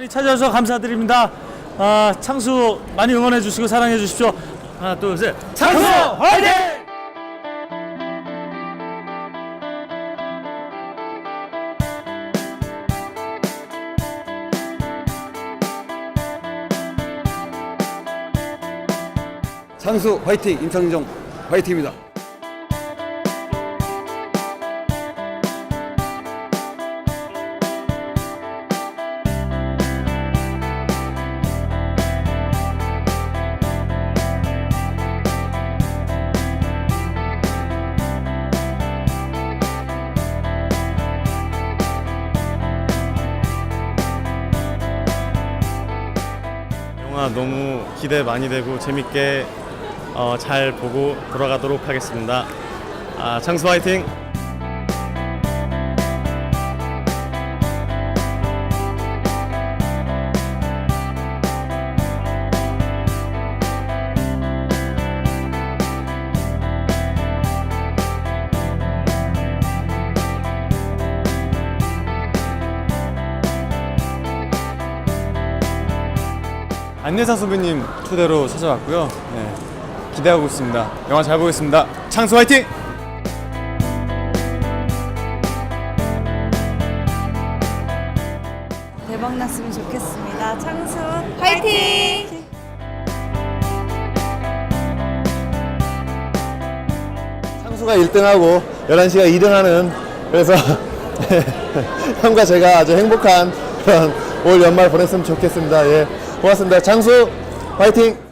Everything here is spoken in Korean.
많이 찾아주셔서 감사드립니다. 아, 창수 많이 응원해 주시고 사랑해 주십시오. 하나, 둘, 셋. 창수 화이팅! 창수 화이팅 임창정 화이팅입니다. 영화 너무 기대 많이 되고 재밌게 어, 잘 보고 돌아가도록 하겠습니다. 아, 창수 화이팅! 안내사 선배님 초대로 찾아왔고요. 네, 기대하고 있습니다. 영화 잘 보겠습니다. 창수 화이팅! 대박 났으면 좋겠습니다. 창수 화이팅! 창수가 1등하고 11시가 2등하는 그래서 형과 제가 아주 행복한 그런 올 연말 보냈으면 좋겠습니다. 예, 고맙습니다. 창수 화이팅!